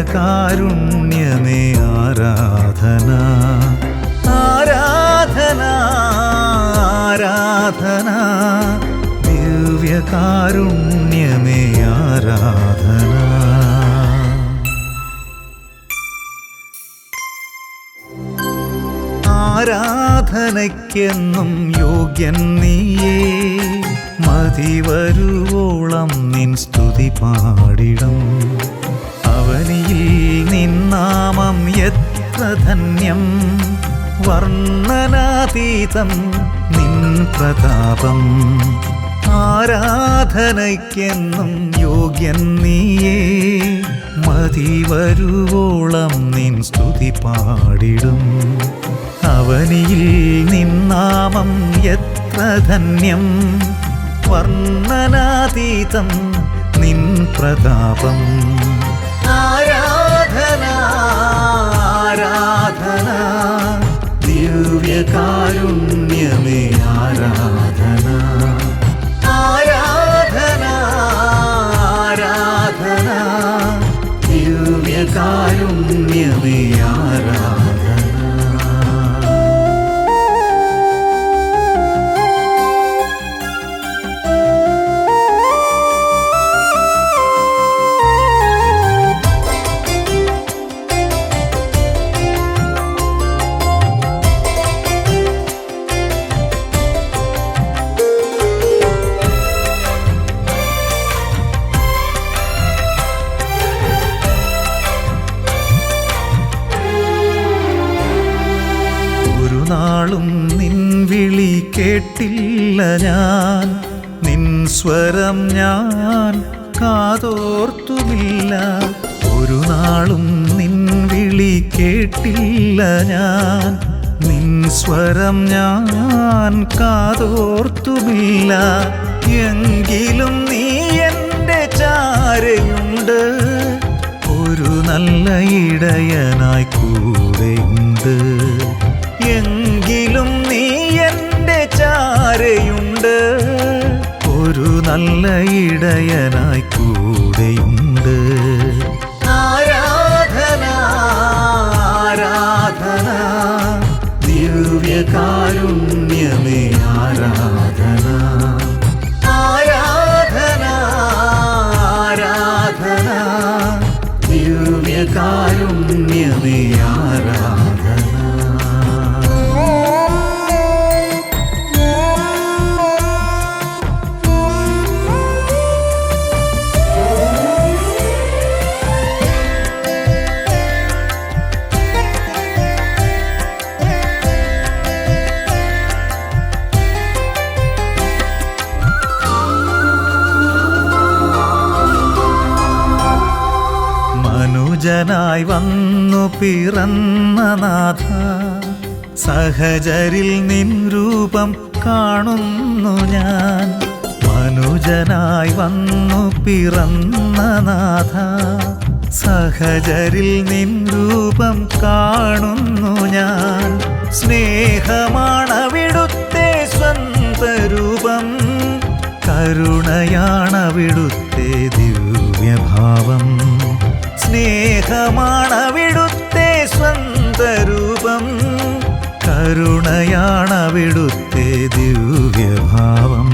ദിവ്യകാരുണ്യമേ ആരാധന. ആരാധന ആരാധന. ദിവ്യകാരുണ്യമേ ആരാധന. ആരാധനയ്ക്കെന്നും യോഗ്യൻ നീയേ. മതി വരുവോളം നിൻ സ്തുതി പാടിടും. അവനിയിൽ നിന്നാമം എത്ര ധന്യം. വർണനാതീതം നിൻ പ്രതാപം. ആരാധനയ്ക്കെന്നും യോഗ്യൻ നീയേ. മതി വരുവോളം നിൻ സ്തുതി പാടിടും. അവനിയിൽ നിന്നാമം എത്ര ധന്യം. വർണനാതീതം നിൻ പ്രതാപം. ആരാധന ആരാധന. ദിവ്യകാരുണ്യമേ ആരാധന നിൻ വിളി കേട്ടില്ല ഞാൻ. നിൻ സ്വരം ഞാൻ കാതോർത്തുമില്ല. ഒരു നാളും നിൻ വിളി കേട്ടില്ല ഞാൻ. നിൻ സ്വരം ഞാൻ കാതോർത്തുമില്ല. എങ്കിലും നീ എന്റെ ചാരയുണ്ട്. ഒരു നല്ല ഇടയനായി കൂടെയുണ്ട്. നല്ല ഇടയനായി കൂടെയുണ്ട്. ആരാധന ആരാധന ദിവ്യകാരുണ്യമേ ആരാധന. ആരാധന ആരാധന ദിവ്യകാരുണ്യമേ ആരാധന. മനുജനായി വന്നു പിറന്ന നാഥ. സഹചരിൽ നിൻ രൂപം കാണുന്നു ഞാൻ. മനുജനായി വന്നു പിറന്ന നാഥ. സഹചരിൽ നിൻ രൂപം കാണുന്നു ഞാൻ. സ്നേഹമാണവിടുത്തെ സ്വന്ത രൂപം. കരുണയാണവിടുത്തെ ദിവ്യഭാവം. സ്നേഹമാണവിടുത്തെ സ്വന്തരൂപം കരുണയാണവിടുത്തെ ദിവ്യഭാവം.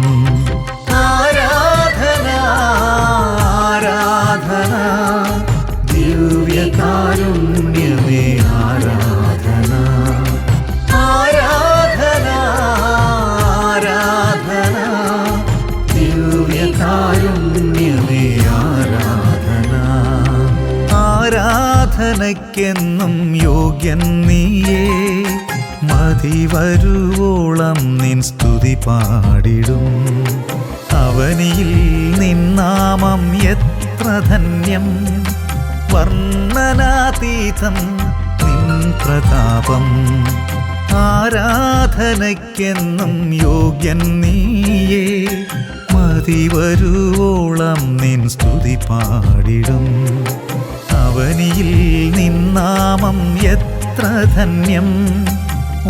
ആരാധനയ്ക്കെന്നും യോഗ്യൻ നീയേ. മതി വരുവോളം നിൻ സ്തുതി പാടിടും. അവനിയിൽ നിന്നാമം എത്ര ധന്യം. വർണനാതീതം നിൻ പ്രതാപം. ആരാധനയ്ക്കെന്നും യോഗ്യൻ നീയേ. മതി വരുവോളം നിൻ സ്തുതി പാടിടും. അവനിയിൽ നിന്നാമം എത്ര ധന്യം.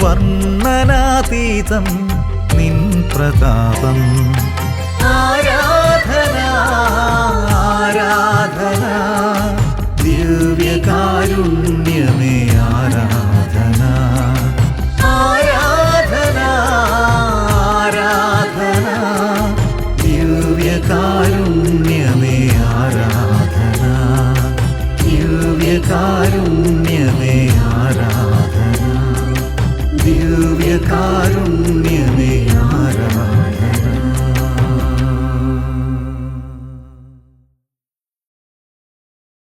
വർണനാതീതം നിൻ പ്രതാപം.